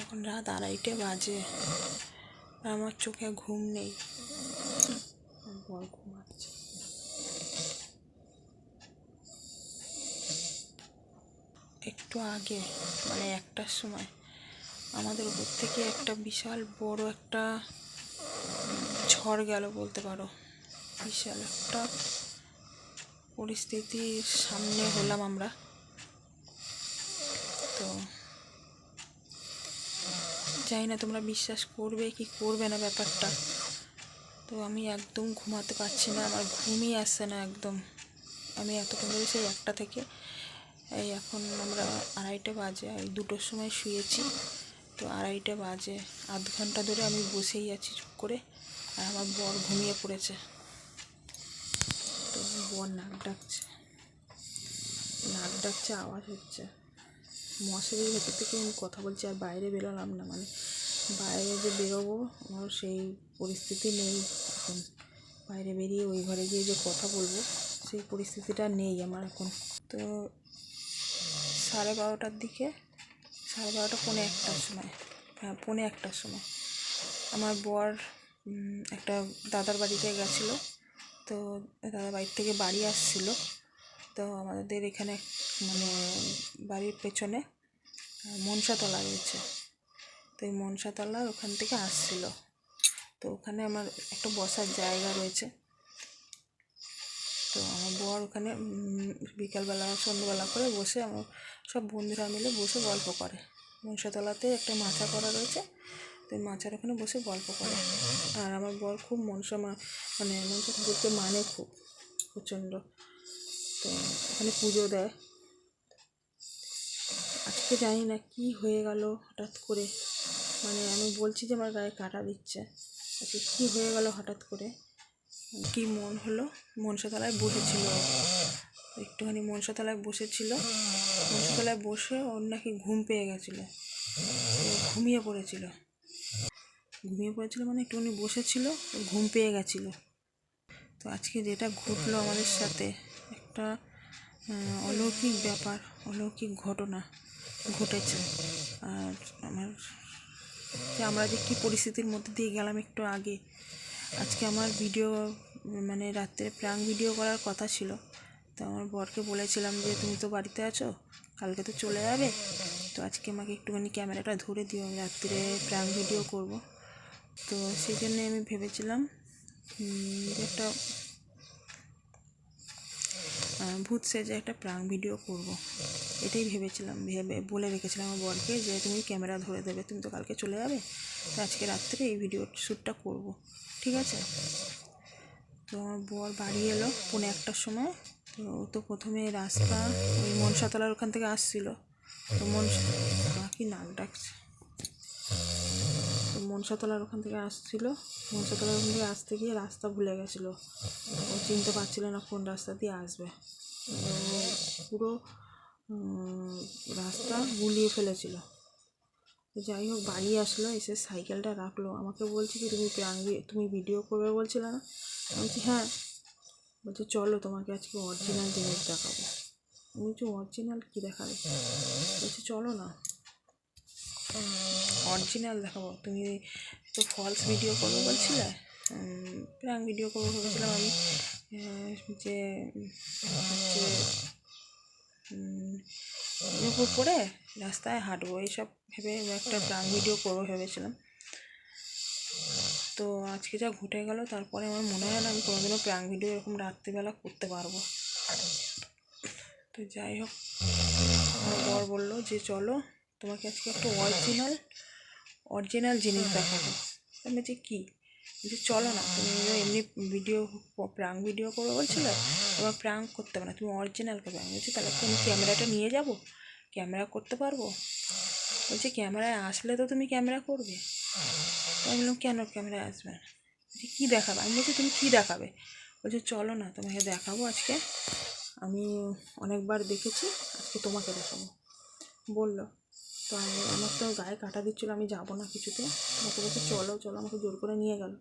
এখন রাত আড়াইটে বাজে। আমার চোখে ঘুম নেই। একটু আগে মানে একটার সময়, আমাদের উপর থেকে একটা বিশাল বড় একটা ঝড় গেল বলতে পারো। বিশাল একটা পরিস্থিতির সামনে হলাম আমরা। তো জানি না, তোমরা বিশ্বাস করবে কি করবে না ব্যাপারটা। তো আমি একদম ঘুমাতে পারছি না, আমার ঘুমই আসছে না একদম। আমি এতক্ষণ ধরে সেই একটা থেকে, এই এখন আমরা আড়াইটে বাজে, এই দুটোর সময় শুয়েছি। তো আড়াইটে বাজে, আধ ঘণ্টা ধরে আমি বসেই আছি চুপ করে, আর আমার বর ঘুমিয়ে পড়েছে। তো বর নাক ডাকছে নাক ডাকছে, আওয়াজ হচ্ছে। মশারির ভেতর থেকে আমি কথা বলছি আর বাইরে বেরোলাম না মানে বাইরে যে বেরোবো আমার সেই পরিস্থিতি নেই এখন। বাইরে বেরিয়ে ওই ঘরে গিয়ে যে কথা বলব, সেই পরিস্থিতিটা নেই আমার এখন। তো সাড়ে বারোটার দিকে, সাড়ে বারোটা পৌনে একটার সময় হ্যাঁ পৌনে একটার সময়। আমার বর একটা দাদার বাড়িতে গেছিল, তো দাদার বাড়ির থেকে বাড়ি আসছিল। তো আমাদের এখানে মানে বাড়ির পেছনে মনসাতলা রয়েছে। তো এই মনসাতলার ওখান থেকে আসছিল। তো ওখানে আমার একটা বসার জায়গা রয়েছে। তো আমার বর ওখানে বিকালবেলা, সন্ধ্যেবেলা করে বসে আমার সব বন্ধুরা মিলে বসে গল্প করে। মনসাতলাতে একটা মাচা করা রয়েছে। তো মাচার ওখানে বসে গল্প করে। আর আমার বর খুব মনসা, মা মানে মনসা ঠাকুরকে মানে খুব, প্রচণ্ড। তো ওখানে পুজো দেয়। আজকে জানি না কি হয়ে গেল হঠাৎ করে। মানে আমি বলছি যে আমার গায়ে কাটা দিচ্ছে। আজকে কী হয়ে গেল হঠাৎ করে? কি মন হলো? মনসাতলায় বসেছিল। একটুখানি মনসাতলায় বসেছিল। মনসাতলায় বসে ওর নাকি ঘুম পেয়ে গেছিল। ঘুমিয়ে পড়েছিল। ঘুমিয়ে পড়েছিল মানে একটুখানি বসেছিল, ঘুম পেয়ে গেছিল। তো আজকে যেটা ঘটলো আমাদের সাথে, একটা অলৌকিক ব্যাপার, অলৌকিক ঘটনা। ঘটেছে। আর আমার যে আমরা যে কী পরিস্থিতির মধ্যে দিয়ে গেলাম একটু আগে, আজকে আমার ভিডিও মানে রাত্রে প্রাং ভিডিও করার কথা ছিল। তো আমার বরকে বলেছিলাম যে, তুমি তো বাড়িতে আছো, কালকে তো চলে যাবে। তো আজকে আমাকে একটুখানি ক্যামেরাটা ধরে দিও, আমি রাত্রে প্রাং ভিডিও করব। তো সেই জন্যে আমি ভেবেছিলাম একটা ভূত সেজে একটা প্রাং ভিডিও করব। এটাই ভেবেছিলাম, ভেবে বলে রেখেছিলাম আমার বরকে যে তুমি ক্যামেরা ধরে দেবে, তুমি তো কালকে চলে যাবে। তো আজকে রাত্রে এই ভিডিও শ্যুটটা করব, ঠিক আছে? তো আমার বর বাড়ি এলো পৌনে একটার সময়। তো তো প্রথমে রাস্তা, ওই মনসাতলার ওখান থেকে আসছিল। তো মনসা কি নাম ডাকছে? মনসাতলার ওখান থেকে আসছিল। মনসাতলার ওখান থেকে আসতে গিয়ে রাস্তা ভুলে গেছিল। ও চিনতে পারছিল না কোন রাস্তা দিয়ে আসবে। পুরো রাস্তা গুলিয়ে ফেলেছিল। যাই হোক, বাড়ি আসলো, এসে সাইকেলটা রাখল। আমাকে বলছে কি, তুমি তুমি ভিডিও করবে বলছিলে না? বলছি হ্যাঁ। বলছে, চলো, তোমাকে আজকে অরিজিনাল জিনিস দেখাবো। আমি বলছি অরিজিনাল কী দেখাবে? বলছে, চলো না। অরিজিনাল দেখাবো। তুমি তো ফলস ভিডিও করব বলছিলে? প্রাং ভিডিও করব ভেবেছিলাম আমি যে হচ্ছে পরে রাস্তায় হাঁটবো, এইসব ভেবে একটা প্রাং ভিডিও করব ভেবেছিলাম। তো আজকে যা ঘটে গেল, তারপরে আমার মনে হয় না আমি কোনোদিনও প্রাং ভিডিও এরকম রাত্রিবেলা করতে পারব। তো যাই হোক, আমার বর বলল যে, চলো তোমাকে আজকে একটা অরিজিনাল অরিজিনাল জিনিস দেখাবো। আমি বলছি কী? বলছি চলো না, তুমি এমনি ভিডিও প্রাং ভিডিও করবে বলছিলে? তোমার প্রাং করতে হবে না, তুমি অরিজিনাল করবে। আমি বলছি, তাহলে তুমি ক্যামেরাটা নিয়ে যাব ক্যামেরা করতে পারব? বলছি ক্যামেরায় আসলে তো তুমি ক্যামেরা করবে। আমি বললাম, কেন ক্যামেরায় আসবে না? বলছি, কী দেখাবে? আমি বলছি, তুমি কী দেখাবে? বলছে, চলো না, তোমাকে দেখাবো আজকে। আমি অনেকবার দেখেছি, আজকে তোমাকে দেখাবো। বলল। তো আমি আমার তো গায়ে কাটা দিচ্ছিল, আমি যাব না কিছুতে। আমাকে বলছে, চলো চলো, আমাকে জোর করে নিয়ে গেল।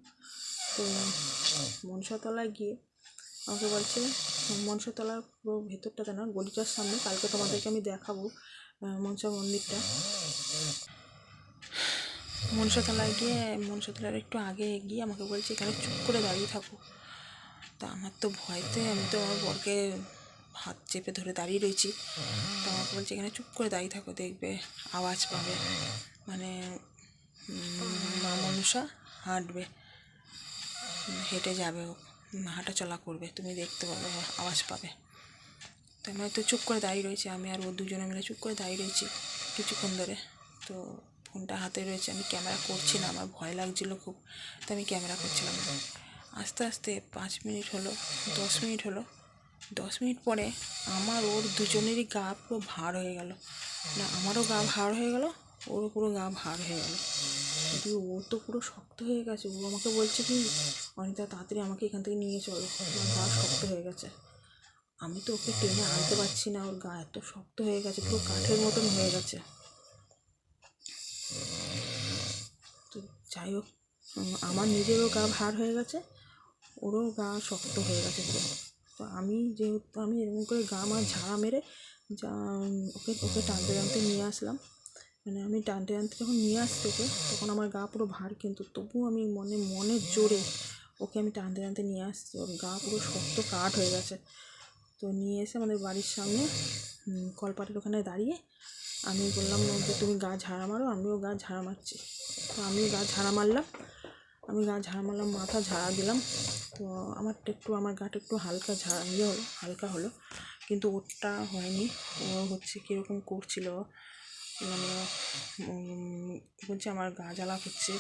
তো মনসাতলায় গিয়ে আমাকে বলছে, মনসাতলার পুরো ভেতরটাতে না গলিটার সামনে, কালকে তোমাদেরকে আমি দেখাবো মনসা মন্দিরটা। মনসাতলায় গিয়ে, মনসাতলার একটু আগে গিয়ে আমাকে বলছে, এখানে চুপ করে দাঁড়িয়ে থাকো। তা আমার তো ভয়তে, আমি তো আমার বরকে হাত চেপে ধরে দাঁড়িয়ে রয়েছি। তো আমাকে বলছে, এখানে চুপ করে দাঁড়িয়ে থাকো, দেখবে আওয়াজ পাবে। মানে মা মনসা হাঁটবে। হেঁটে যাবে হাঁটা চলা করবে। তুমি দেখতে পাবে, আওয়াজ পাবে। তো আমি তো চুপ করে দাঁড়িয়ে রয়েছি। আমি আর ও দুজনে মিলে চুপ করে দাঁড়িয়ে রয়েছি কিছুক্ষণ ধরে। তো ফোনটা হাতে রয়েছে। আমি ক্যামেরা করছি না, আমার ভয় লাগছিল খুব। তো আমি ক্যামেরা করছিলাম। আস্তে আস্তে পাঁচ মিনিট হলো, দশ মিনিট হলো। দশ মিনিট পরে আমার ওর দুজনেরই গা পুরো ভার হয়ে গেল। না, আমারও গা ভার হয়ে গেল, ওরও পুরো গা ভার হয়ে গেল। দিয়ে ও তো পুরো শক্ত হয়ে গেছে। ও আমাকে বলছে কি অনিতা, তাড়াতাড়ি আমাকে এখান থেকে নিয়ে চলো। আমার গা শক্ত হয়ে গেছে। আমি তো ওকে টেনে আনতে পারছি না। ওর গা এত শক্ত হয়ে গেছে, পুরো কাঠের মতন হয়ে গেছে। তো যাই হোক, আমার নিজেরও গা ভার হয়ে গেছে, ওরও গা শক্ত হয়ে গেছে পুরো। তো আমি যেহেতু আমি এরকম করে গা আমার ঝাড়া মেরে যা, ওকে ওকে টানতে টানতে নিয়ে আসলাম। মানে আমি টানতে টানতে যখন নিয়ে আসছি ওকে, তখন আমার গা পুরো ভার, কিন্তু তবুও আমি মনে মনের জোরে ওকে আমি টানতে টানতে নিয়ে আসছি। ওর গা পুরো শক্ত কাঠ হয়ে গেছে। তো নিয়ে এসে আমাদের বাড়ির সামনে কলপাটের ওখানে দাঁড়িয়ে আমি বললাম যে তুমি গা ঝাড়া মারো, আমিও গা ঝাড়া মারছি। তো আমিও গা ঝাড়া মারলাম। আমি গা ঝাড়া মারলাম মাথা ঝাড়া দিলাম। তো আমার একটু, আমার গাটা একটু হালকা ঝাড়া ইয়ে হলো, হালকা হলো। কিন্তু ওরটা হয়নি। ও হচ্ছে কীরকম করছিল মানে বলছে আমার গা জ্বালা করছে।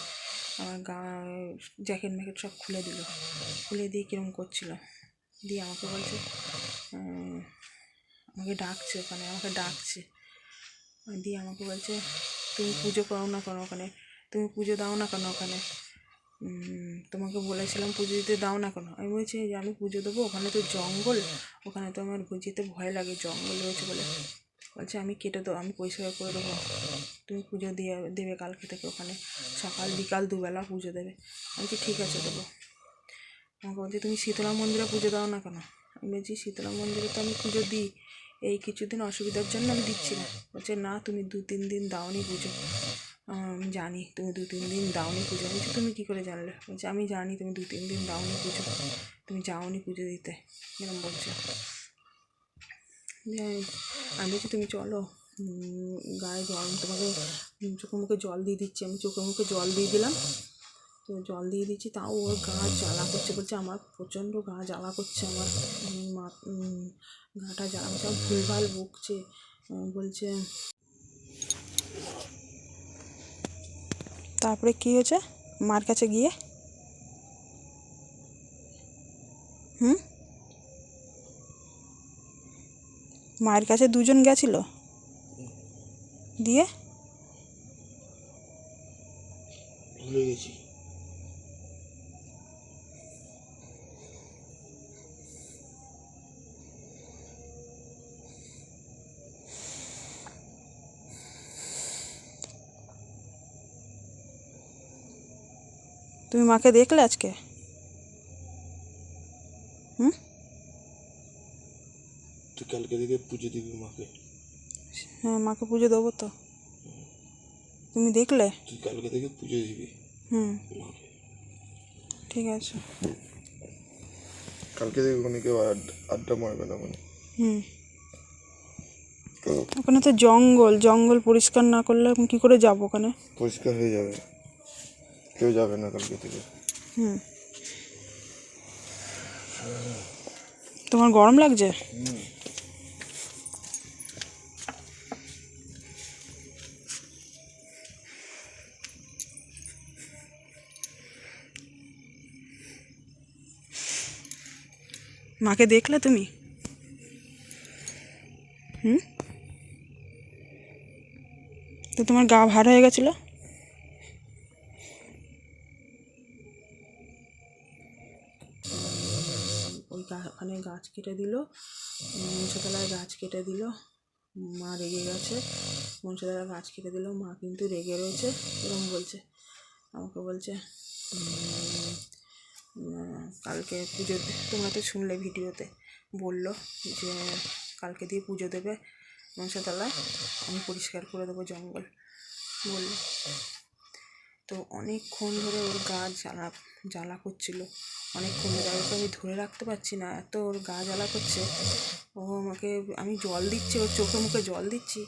আমার গা, জ্যাকেট ম্যাকেট সব খুলে দিল। খুলে দিয়ে কীরকম করছিল? দিয়ে আমাকে বলছে আমাকে ডাকছে ওখানে, আমাকে ডাকছে। দিয়ে আমাকে বলছে, তুমি পুজো করো না কেন ওখানে? তুমি পুজো দাও না কেন ওখানে? তোমাকে বলেছিলাম পুজো দিতে দাও না কেন? আমি বলছি যে আমি পুজো দেবো, ওখানে তো জঙ্গল, ওখানে তো আমার যেতে ভয় লাগে, জঙ্গল রয়েছে বলে। বলছে, আমি কেটে দেবো, আমি পরিষ্কার করে দেবো। তুমি পুজো দিয়ে, দেবে কালকে থেকে ওখানে। সকাল, বিকাল, দুবেলা পুজো দেবে। আমি বলছি, ঠিক আছে, দেবো। আমাকে বলছে, তুমি শীতলা মন্দিরে পুজো দাও না কেন? আমি বলছি, শীতলা মন্দিরে তো আমি পুজো দিই। এই কিছুদিন অসুবিধার জন্য আমি দিচ্ছি না। বলছে, না, তুমি দু তিন দিন দাওনি পুজো। জানি, তুমি দু তিন দিন দাওনি পুজো বলছি তুমি কী করে জানলে? বলছে, আমি জানি তুমি দু তিন দিন দাওনি পুজো তুমি যাওনি পুজো দিতে। এরকম বলছে। আমি বলছি, তুমি চলো। গায়ে জল, তোমাকে চোখে মুখে জল দিয়ে দিচ্ছি। আমি চোখে মুখে জল দিয়ে দিলাম। তো জল দিয়ে দিচ্ছি, তাও ওর গা জ্বালা করছে। বলছে, আমার প্রচণ্ড গা জ্বালা করছে আমার। মা গাটা জ্বালা করছে ভুলভাল বকছে বলছে তারপরে কি হয়েছে? মার কাছে গিয়ে। হুম? মায়ের কাছে দুজন গেছিল? দিয়ে? ভুলে গেছি। তুমি মাকে দেখলে আজকে? হুম? তুই কালকে থেকে পুজো দিবি মাকে। হ্যাঁ মাকে পুজো দেবো তো। তুমি দেখলে? তুই কালকে থেকে পুজো দিবি হুম। ঠিক আছে। কালকে থেকে ওখানে কেউ আড্ডা আড্ডা মারবে না মানে। হুম। ওখানে তো জঙ্গল জঙ্গল পরিষ্কার না করলে আমি কী করে যাব ওখানে? পরিষ্কার হয়ে যাবে। কেউ যাবে না কালকে থেকে। হুম। তোমার গরম লাগছে? মাকে দেখলে তুমি? হুম? তো তোমার গা ভার হয়ে গেছিল? কেটে দিল। মনসাতলায় গাছ কেটে দিল। মা রেগে গেছে। মনসাতলায় গাছ কেটে দিল। মা কিন্তু রেগে রয়েছে এরকম বলছে, আমাকে বলছে কালকে পুজো তোমরা তো শুনলে ভিডিওতে, বলল যে কালকে দিয়ে পুজো দেবে মনসাতলায়, আমি পরিষ্কার করে দেবো জঙ্গল। বলল। তো অনেকক্ষণ ধরে ওর গা জ্বালা জ্বালা করছিল। অনেকক্ষণ ধরে। আর ওকে আমি ধরে রাখতে পারছি না। এত ওর গা জ্বালা করছে। ও আমাকে, আমি জল দিচ্ছি, ওর চোখে মুখে জল দিচ্ছি।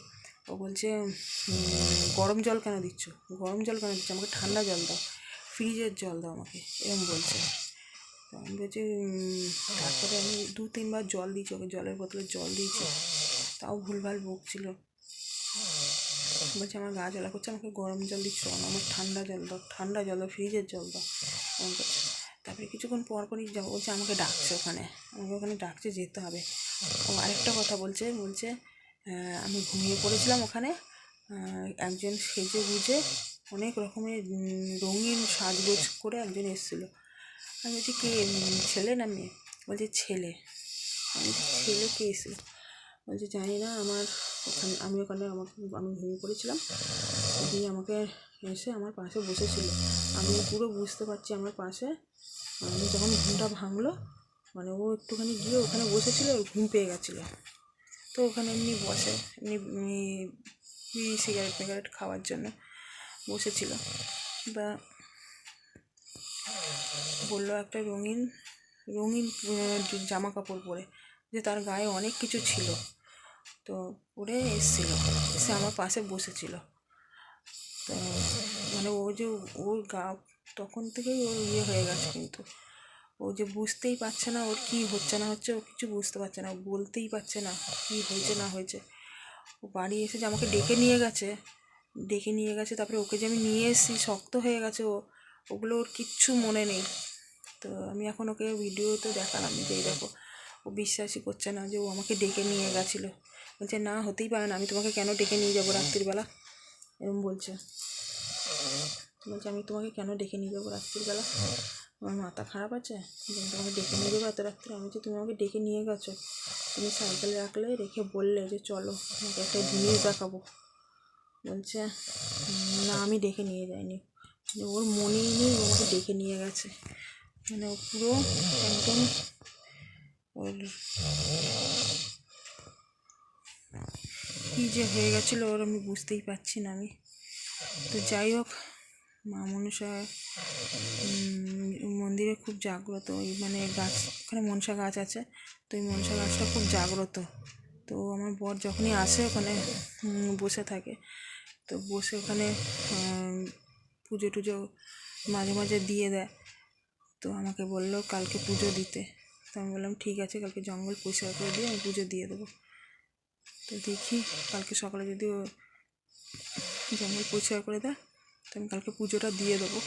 ও বলছে গরম জল কেন দিচ্ছ? গরম জল কেন দিচ্ছ? আমাকে ঠান্ডা জল দাও। ফ্রিজের জল দাও আমাকে। এরকম বলছে। আমি বলছি তারপরে আমি দু তিনবার জল দিয়েছি ওকে, জলের বোতলে জল দিয়েছি। তাও ভুলভাল বকছিল। বলছে, আমার গা জ্বালা করছে, আমাকে গরম জল দিচ্ছ না আমার ঠান্ডা জল দাও, ঠান্ডা জল দাও, ফ্রিজের জল দাও। এরকম করছে তারপরে কিছুক্ষণ পর পরই যাব বলছে, আমাকে ডাকছে ওখানে। আমাকে ওখানে ডাকছে, যেতে হবে। ও আরেকটা কথা বলছে বলছে আমি ঘুমিয়ে পড়েছিলাম ওখানে। একজন সেজে গুজে অনেক রকমের রঙিন সাজগোজ করে একজন এসেছিল। আমি বলছি, কে? ছেলে না মেয়ে? বলছে, ছেলে। আমি ছেলে কে এসেছিল? বলছে জানি না, আমার ওখানে, আমি ওখানে আমাকে আমি ঘুমিয়ে পড়েছিলাম। দিয়ে আমাকে এসে আমার পাশে বসেছিল। আমি পুরো বুঝতে পারছি আমার পাশে। আমি যখন ঘুমটা ভাঙলো মানে ও একটুখানি গিয়ে ওখানে বসেছিল ঘুম পেয়ে গেছিল। তো ওখানে এমনি বসে, এমনি সিগারেট ফিগারেট খাওয়ার জন্য বসেছিল। বা বলল একটা রঙিন রঙিন জামা কাপড় পরে, যে তার গায়ে অনেক কিছু ছিল। তো পরে এসেছিল, এসে আমার পাশে বসেছিল। তো মানে ও যে ওর গা, তখন থেকেই ওর ইয়ে হয়ে গেছে কিন্তু। ও যে বুঝতেই পারছে না ওর কী হচ্ছে না হচ্ছে, ও কিছু বুঝতে পারছে না বলতেই পারছে না কী হয়েছে না হয়েছে। ও বাড়ি এসে যে আমাকে ডেকে নিয়ে গেছে, ডেকে নিয়ে গেছে, তারপরে ওকে যে আমি নিয়ে এসেছি, শক্ত হয়ে গেছে ও, ওগুলো ওর কিচ্ছু মনে নেই। তো আমি এখন ওকে ভিডিওতে দেখালাম যে দেখো, ও বিশ্বাসই করছে না যে ও আমাকে ডেকে নিয়ে গেছিল। বলছে, না, হতেই পারে না, আমি তোমাকে কেন ডেকে নিয়ে যাব রাত্রিবেলা? এরকম বলছে। বলছে, আমি তোমাকে কেন ডেকে নিয়ে যাব রাত্রিবেলা? আমার মাথা খারাপ আছে? আমি তোমাকে ডেকে নিয়ে যাব এত রাত্রে? আমি বলছি তুমি আমাকে ডেকে নিয়ে গেছো, তুমি সাইকেলে রাখলে? রেখে বললে যে, চলো, তোমাকে একটা জিনিস দেখাবো। বলছে, না, আমি ডেকে নিয়ে যাইনি। মানে ওর মনেই নেই আমাকে ডেকে নিয়ে গেছে। মানে পুরো একদম ওর কী যে হয়ে গেছিল ওর আমি বুঝতেই পারছি না আমি। তো যাই হোক, মা মনসা মন্দিরে খুব জাগ্রত। ওই মানে গাছ, ওখানে মনসা গাছ আছে, তো ওই মনসা গাছটা খুব জাগ্রত। তো আমার বর যখনই আসে ওখানে বসে থাকে। তো বসে ওখানে পুজো টুজো মাঝে মাঝে দিয়ে দেয়। তো আমাকে বলল, কালকে পুজো দিতে। তো আমি বললাম, ঠিক আছে, কালকে জঙ্গল পরিষ্কার করে দিয়ে আমি পুজো দিয়ে দেবো। তো দেখি, কালকে সকালে যদি ও জঙ্গল পরিষ্কার করে দেয়, তো আমি কালকে পুজোটা দিয়ে দেবো।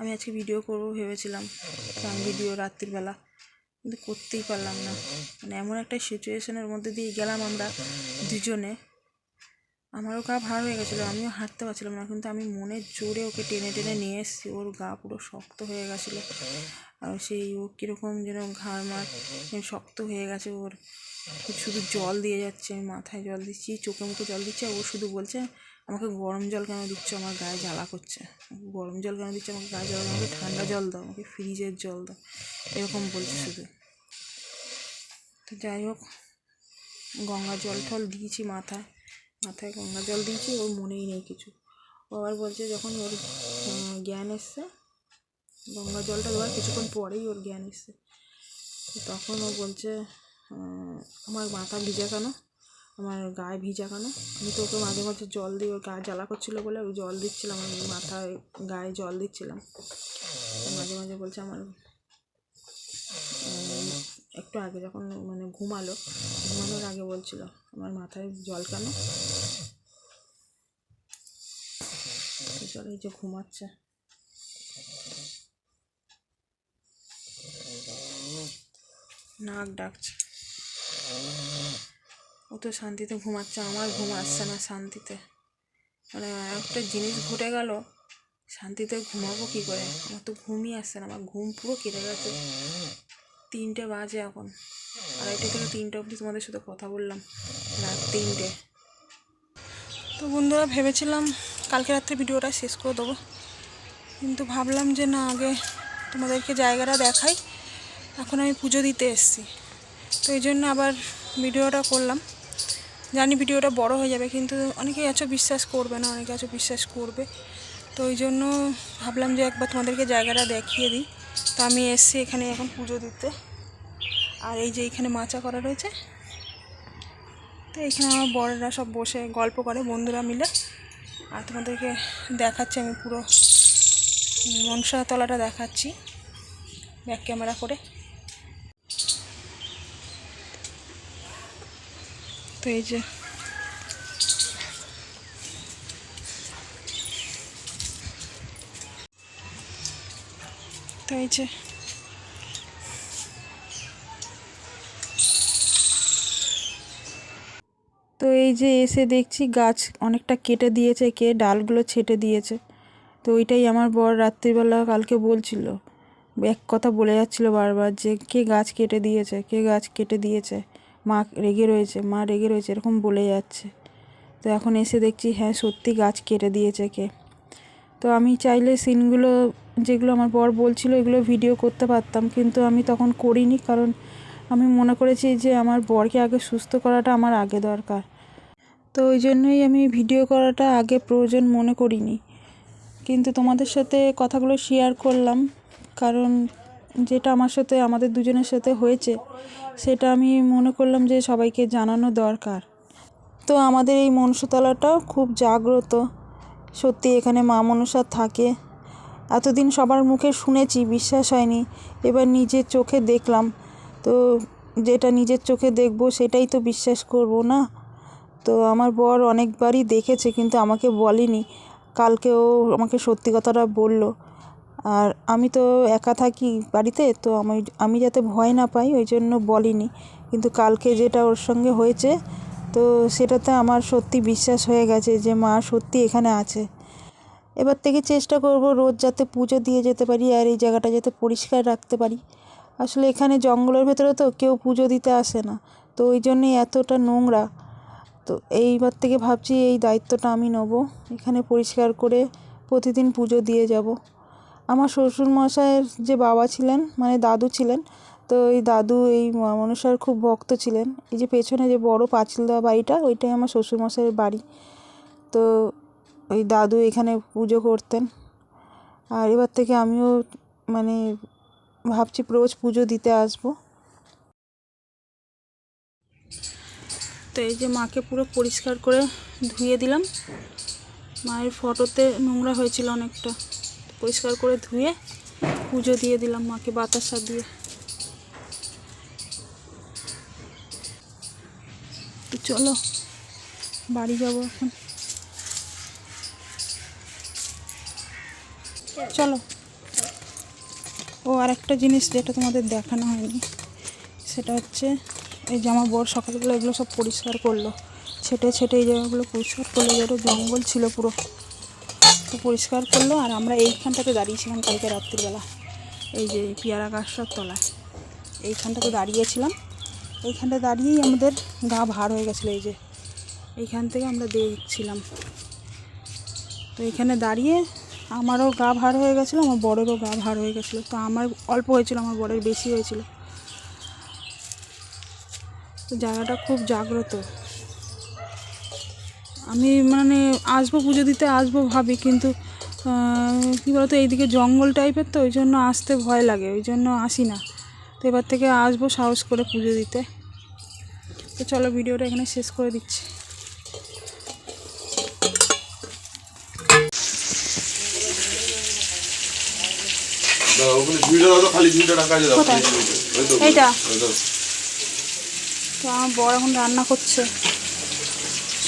আমি আজকে ভিডিও করব ভেবেছিলাম গান ভিডিও রাত্রিবেলা কিন্তু করতেই পারলাম না। মানে এমন একটা সিচুয়েশনের মধ্যে দিয়ে গেলাম আমরা দুজনে। আমারও গা ভার হয়ে গেছিল, আমিও হাঁটতে পারছিলাম না, কিন্তু আমি মনের জোরে ওকে টেনে টেনে নিয়ে এসেছি, ওর গা পুরো শক্ত হয়ে গেছিল। আর সেই ও কীরকম যেন ঘাড় মার শক্ত হয়ে গেছে ওর। শুধু জল দিয়ে যাচ্ছে আমি মাথায় জল দিচ্ছি, চোখে মুখে জল দিচ্ছে, ও শুধু বলছে, আমাকে গরম জল কেন দিচ্ছ? আমার গায়ে জ্বালা করছে। গরম জল কেন দিচ্ছে? আমাকে গায়ে জ্বালা আমাকে ঠান্ডা জল দাও, আমাকে ফ্রিজের জল দাও। এরকম বলছে শুধু। তো যাই হোক, গঙ্গা জল টল দিয়েছি মাথায় মাথায় গঙ্গা জল দিয়েছি, ওর মনেই নেই কিছু। ও আবার বলছে, যখন ওর জ্ঞান এসছে, গঙ্গা জলটা দেওয়ার কিছুক্ষণ পরেই ওর জ্ঞান এসছে। তখন ও বলছে আমার মাথা ভিজা কেন? আমার গায়ে ভিজা কেন? আমি তো ওকে মাঝে মাঝে জল দিই ওর গায়ে জ্বালা করছিল বলে ওই জল দিচ্ছিলাম, আমি মাথায় গায়ে জল দিচ্ছিলাম। মাঝে মাঝে বলছে আমার একটু আগে যখন মানে ঘুমালো, ঘুমানোর আগে বলছিল, আমার মাথায় জল কেন? চলো এই যে ঘুমাচ্ছে। নাক ডাকছে। ও তো শান্তিতে ঘুমাচ্ছে, আমার ঘুম আসছে না শান্তিতে। মানে একটা জিনিস ঘটে গেল, শান্তিতে ঘুমাবো কী করে? আমার তো ঘুমই আসছে না, আমার ঘুম পুরো কেটে গেছে। তিনটে বাজে এখন, আড়াইটে থেকে তিনটে অবধি তোমাদের সাথে কথা বললাম, রাত তিনটে। তো বন্ধুরা, ভেবেছিলাম কালকে রাত্রে ভিডিওটা শেষ করে দেবো, কিন্তু ভাবলাম যে না, আগে তোমাদেরকে জায়গাটা দেখাই। এখন আমি পুজো দিতে এসেছি। তো এই জন্য আবার ভিডিওটা করলাম। জানি ভিডিওটা বড় হয়ে যাবে, কিন্তু অনেকেই আছো বিশ্বাস করবে না, অনেকে আছো বিশ্বাস করবে। তো ওই জন্য ভাবলাম যে একবার তোমাদেরকে জায়গাটা দেখিয়ে দিই। তো আমি এসছি এখানে এখন পুজো দিতে। আর এই যে এখানে মাচা করা রয়েছে। তো এখানে আমার বড়রা সব বসে গল্প করে, বন্ধুরা মিলে। আর তোমাদেরকে দেখাচ্ছি আমি পুরো মনসা তলাটা দেখাচ্ছি, ব্যাক ক্যামেরা করে। তো এই যে। তো এই যে। তো এই যে এসে দেখছি গাছ অনেকটা কেটে দিয়েছে, কে ডালগুলো ছেটে দিয়েছে। তো ওইটাই আমার বর রাত্রিবেলা কালকে বলছিল। এক কথা বলে যাচ্ছিল বারবার যে কে গাছ কেটে দিয়েছে, কে গাছ কেটে দিয়েছে। মা রেগে রয়েছে, মা রেগে রয়েছে, এরকম বলে যাচ্ছে। তো এখন এসে দেখছি হ্যাঁ সত্যি গাছ কেটে দিয়েছে কে। তো আমি চাইলে সিনগুলো, যেগুলো আমার বর বলছিল, এগুলো ভিডিও করতে পারতাম, কিন্তু আমি তখন করিনি, কারণ আমি মনে করেছি যে আমার বরকে আগে সুস্থ করাটা আমার আগে দরকার। তো ওই জন্যই আমি ভিডিও করাটা আগে প্রয়োজন মনে করিনি। কিন্তু তোমাদের সাথে কথাগুলো শেয়ার করলাম, কারণ যেটা আমার সাথে, আমাদের দুজনের সাথে হয়েছে, সেটা আমি মনে করলাম যে সবাইকে জানানো দরকার। তো আমাদের এই মনসুতলাটাও খুব জাগ্রত। সত্যি এখানে মা মনসা থাকে। এতদিন সবার মুখে শুনেছি, বিশ্বাস হয়নি। এবার নিজের চোখে দেখলাম। তো যেটা নিজের চোখে দেখব, সেটাই তো বিশ্বাস করব না? তো আমার বর অনেকবারই দেখেছে, কিন্তু আমাকে বলেনি। কালকেও আমাকে সত্যি কথাটা বলল। আর আমি তো একা থাকি বাড়িতে, তো আমি আমি যাতে ভয় না পাই, ওই জন্য বলিনি। কিন্তু কালকে যেটা ওর সঙ্গে হয়েছে, তো সেটাতে আমার সত্যি বিশ্বাস হয়ে গেছে যে মা সত্যি এখানে আছে। এবার থেকে চেষ্টা করব রোজ যাতে পুজো দিয়ে যেতে পারি আর এই জায়গাটা যাতে পরিষ্কার রাখতে পারি। আসলে এখানে জঙ্গলের ভেতরে তো কেউ পুজো দিতে আসে না, তো ওই জন্যই এতটা নোংরা। তো এইবার থেকে ভাবছি এই দায়িত্বটা আমি নেব, এখানে পরিষ্কার করে প্রতিদিন পুজো দিয়ে যাব। আমার শ্বশুর মশাইয়ের যে বাবা ছিলেন মানে দাদু ছিলেন, তো এই দাদু, এই মনসার খুব ভক্ত ছিলেন। এই যে পেছনে যে বড় পাঁচিল দেওয়া বাড়িটা, ওইটাই আমার শ্বশুর মশাইয়ের বাড়ি। তো ওই দাদু এখানে পুজো করতেন। আর এবার থেকে আমিও মানে ভাবছি রোজ পুজো দিতে আসব। তো এই যে মাকে পুরো পরিষ্কার করে ধুয়ে দিলাম। মায়ের ফটোতে নোংরা হয়েছিল অনেকটা। পরিষ্কার করে ধুয়ে পুজো দিয়ে দিলাম মাকে বাতাসা দিয়ে। চলো, বাড়ি যাব এখন। চলো। ও আর একটা জিনিস যেটা তোমাদের দেখানো হয়নি, সেটা হচ্ছে এই যে আমার সকালবেলা এগুলো সব পরিষ্কার করল। ছেটে ছেটে এই জায়গাগুলো পরিষ্কার করল যেটা জঙ্গল ছিল পুরো। তো পরিষ্কার করল আর আমরা এইখানটাতে দাঁড়িয়েছিলাম কালকে রাত্রিবেলা। এই যে পেয়ারা গাছটার তলায়। এইখানটাতে দাঁড়িয়েছিলাম। এইখানটা দাঁড়িয়েই আমাদের গা ভার হয়ে গেছিল এই যে। এইখান থেকে আমরা দেখছিলাম। তো এখানে দাঁড়িয়ে আমারও গা ভার হয়ে গেছিল, আমার বড়েরও গা ভার হয়ে গেছিল। তো আমার অল্প হয়েছিল, আমার বড়ের বেশি হয়েছিল। তো জায়গাটা খুব জাগ্রত। আমি মানে আসব পুজো দিতে আসব ভাবি কিন্তু কী বলতো এইদিকে জঙ্গল টাইপের তো ওই জন্য আসতে ভয় লাগে ওই জন্য আসি না। তো এবার থেকে আসব সাহস করে পুজো দিতে। তো চলো ভিডিওটা এখানে শেষ করে দিচ্ছি। এইটা? তো। আমার বড় এখন রান্না করছে।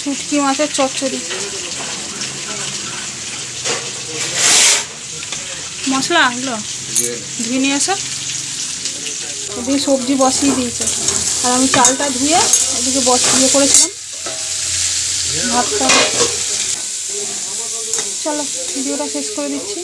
শুটকি মাছের চচ্চড়ি। মশলা এগুলো? ধুয়ে নিয়ে আসো এদিকে সবজি বসিয়ে দিয়েছে। আর আমি চালটা ধুয়ে এদিকে বসিয়ে করেছিলাম। ভাতটা। চলো ভিডিওটা শেষ করে দিচ্ছি।